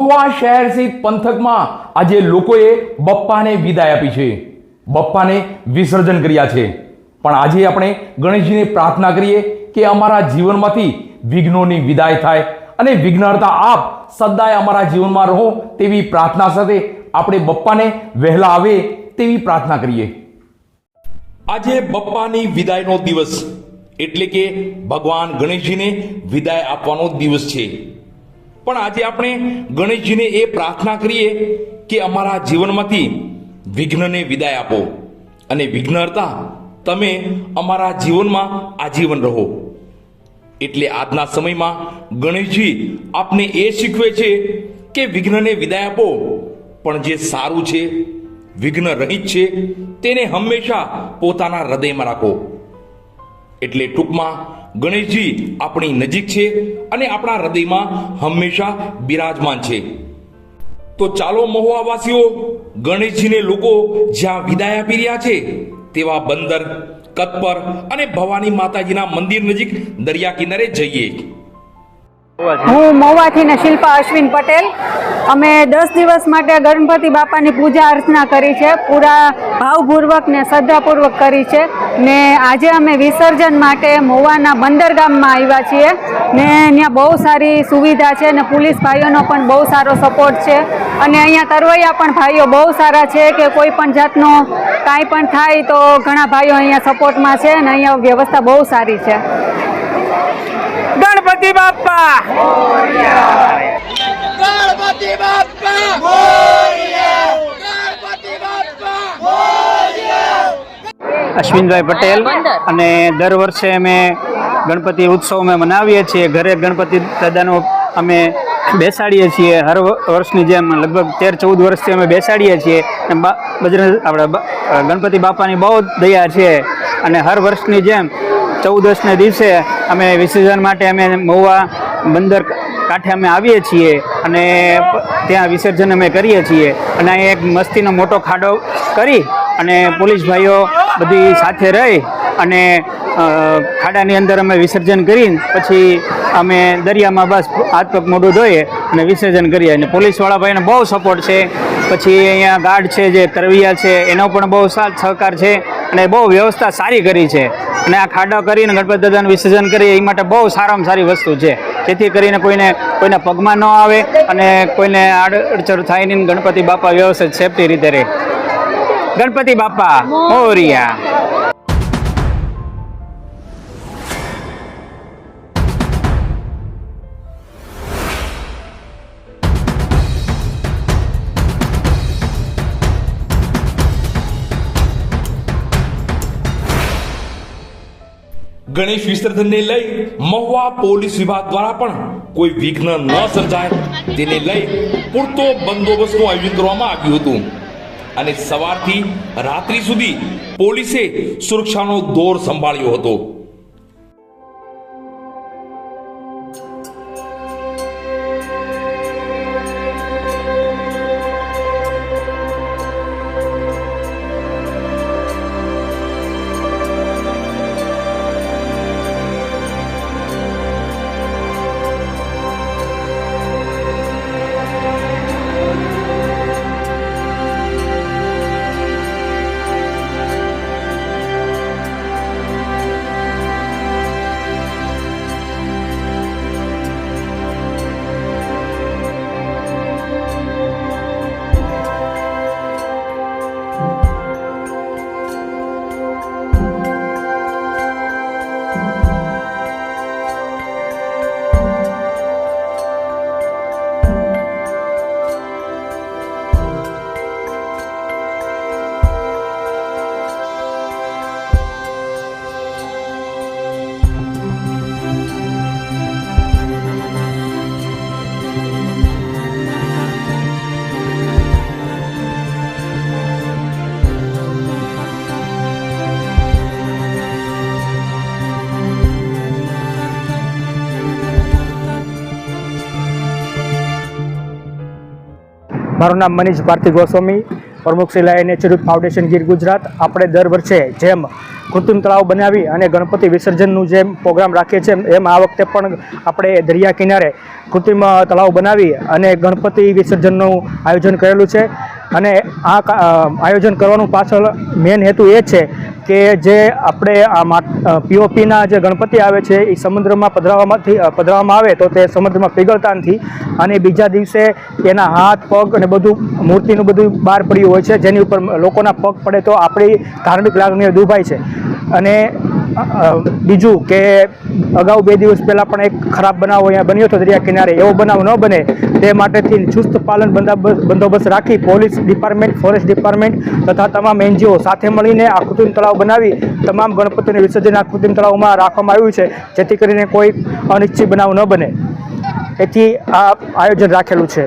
મહુવા શહેર સહિત પંથકમાં આજે લોકોએ બપ્પાને વિદાય આપી છે. બપ્પાને વિસર્જન કર્યા છે. પણ આજે આપણે ગણેશજીને પ્રાર્થના કરીએ કે અમારા જીવનમાંથી વિઘ્નોની વિદાય થાય અને વિઘ્નહર્તા આપ સદાય અમારા જીવનમાં રહો તેવી પ્રાર્થના સાથે આપણે બપ્પાને વહેલા આવે તેવી પ્રાર્થના કરીએ. આજે બપ્પાની વિદાયનો દિવસ એટલે કે ભગવાન ગણેશજીને વિદાય આપવાનો દિવસ છે. પણ આજે આપણે ગણેશજીને એ પ્રાર્થના કરીએ કે અમારા જીવનમાંથી વિઘ્નને વિદાય આપો અને વિઘ્નહર્તા તમે અમારા જીવનમાં આજીવન રહો. એટલે આજના સમયમાં ગણેશજી આપને એ શીખવે છે કે વિઘ્નને વિદાય આપો, પણ જે સારું છે વિઘ્ન રહિત છે, તેને હંમેશા પોતાના હૃદયમાં રાખો. એટલે ટૂંકમાં ગણેશજી આપણી નજીક છે અને આપણા હૃદયમાં હંમેશા બિરાજમાન છે. તો ચાલો મહુવાવાસીઓ, ગણેશજીને લોકો જ્યાં વિદાય આપી રહ્યા છે, તેવા બંદર, કતપર અને ભવાની માતાજીના મંદિર નજીક દરિયા કિનારે જઈએ. હું મહુવાથી ને શિલ્પા અશ્વિન પટેલ. અમે દસ દિવસ માટે ગણપતિ બાપાની પૂજા અર્ચના કરી છે. પૂરા ભાવપૂર્વક ને શ્રદ્ધાપૂર્વક કરી છે. ને આજે અમે વિસર્જન માટે મહુવાના બંદરગામમાં આવ્યા છીએ. ને ત્યાં બહુ સારી સુવિધા છે ને પોલીસ ભાઈઓનો પણ બહુ સારો સપોર્ટ છે. અને અહીંયા તરવૈયા પણ ભાઈઓ બહુ સારા છે કે કોઈ પણ જાતનો કાંઈ પણ થાય તો ઘણા ભાઈઓ અહીંયા સપોર્ટમાં છે અને અહીંયા વ્યવસ્થા બહુ સારી છે. ગણપતિ બાપા ગણપતિ બાપ્પા. અશ્વિનભાઈ પટેલ અને દર વર્ષે અમે ગણપતિ ઉત્સવ અમે મનાવીએ છીએ. ઘરે ગણપતિ દાદાનો અમે બેસાડીએ છીએ. હર વર્ષની જેમ લગભગ તેર ચૌદ વર્ષથી અમે બેસાડીએ છીએ. અને બજરંગ આપણે ગણપતિ બાપાની બહુ દયા છે. અને હર વર્ષની જેમ ચૌદસને દિવસે અમે વિસર્જન માટે અમે મહુવા બંદર કાંઠે અમે આવીએ છીએ અને ત્યાં વિસર્જન અમે કરીએ છીએ. અને એક મસ્તીનો મોટો ખાડો કરી અને પોલીસ ભાઈઓ બધી સાથે રહી અને ખાડાની અંદર અમે વિસર્જન કરી પછી અમે દરિયામાં બસ હાથ પગ મોઢું ધોઈએ અને વિસર્જન કરીએ. અને પોલીસવાળા ભાઈને બહુ સપોર્ટ છે. પછી અહીંયા ગાર્ડ છે, જે તરવૈયા છે, એનો પણ બહુ સાથ સહકાર છે અને બહુ વ્યવસ્થા સારી કરી છે. અને આ ખાડા કરીને ગણપતિ દાદાનું વિસર્જન કરીએ, એ માટે બહુ સારામાં સારી વસ્તુ છે. જેથી કરીને કોઈને કોઈને પગમાં ન આવે અને કોઈને આડઅડચર થાય નહીં ગણપતિ બાપા વ્યવસ્થિત સેફટી રીતે રહે. ગણપતિ બાપા, મોરિયા. ગણેશ વિસર્જનને લઈ મહુવા પોલીસ વિભાગ દ્વારા પણ કોઈ વિઘ્ન ન સર્જાય. તેને લઈ પૂરતો બંદોબસ્તનું આયોજન કરવામાં આવ્યું હતું. અને સવારથી રાત્રિ સુધી પોલીસે સુરક્ષાનો દોર સંભાળ્યો હતો. મારું નામ મનીષ ભારતી ગોસ્વામી, પ્રમુખ Shri lion institute foundation Gir Gujarat. આપણે દર વર્ષે જેમ કૃત્રિમ તળાવ બનાવી અને ગણપતિ વિસર્જનનું જેમ પ્રોગ્રામ રાખીએ છીએ, એમ આ વખતે પણ આપણે દરિયા કિનારે કૃત્રિમ તળાવ બનાવી અને ગણપતિ વિસર્જનનું આયોજન કરેલું છે. અને આ આયોજન કરવાનું પાછળ મેન હેતુ એ છે કે જે આપણે આ પીઓપીના જે ગણપતિ આવે છે એ સમુદ્રમાં પધરાવવામાંથી પધરાવવામાં આવે તો તે સમુદ્રમાં પીગળતા નથી અને બીજા દિવસે એના હાથ, પગ અને બધું મૂર્તિનું બધું બહાર પડ્યું હોય છે, જેની ઉપર લોકોના પગ પડે તો આપણી ધાર્મિક લાગણીઓ દુભાય છે. અને બીજું કે અગાઉ બે દિવસ પહેલાં પણ એક ખરાબ બનાવ અહીંયા બન્યો હતો દરિયા કિનારે એવો બનાવ ન બને. તે માટેથી ચુસ્ત પાલન બંદોબસ્ત રાખી પોલીસ ડિપાર્ટમેન્ટ, ફોરેસ્ટ ડિપાર્ટમેન્ટ તથા તમામ એનજીઓ સાથે મળીને આ કૃત્રિમ તળાવ બનાવી તમામ ગણપતિનું વિસર્જન આ કૃત્રિમ તળાવમાં રાખવામાં આવ્યું છે, જેથી કરીને કોઈ અનિશ્ચિત બનાવ ન બને. એથી આ આયોજન રાખેલું છે.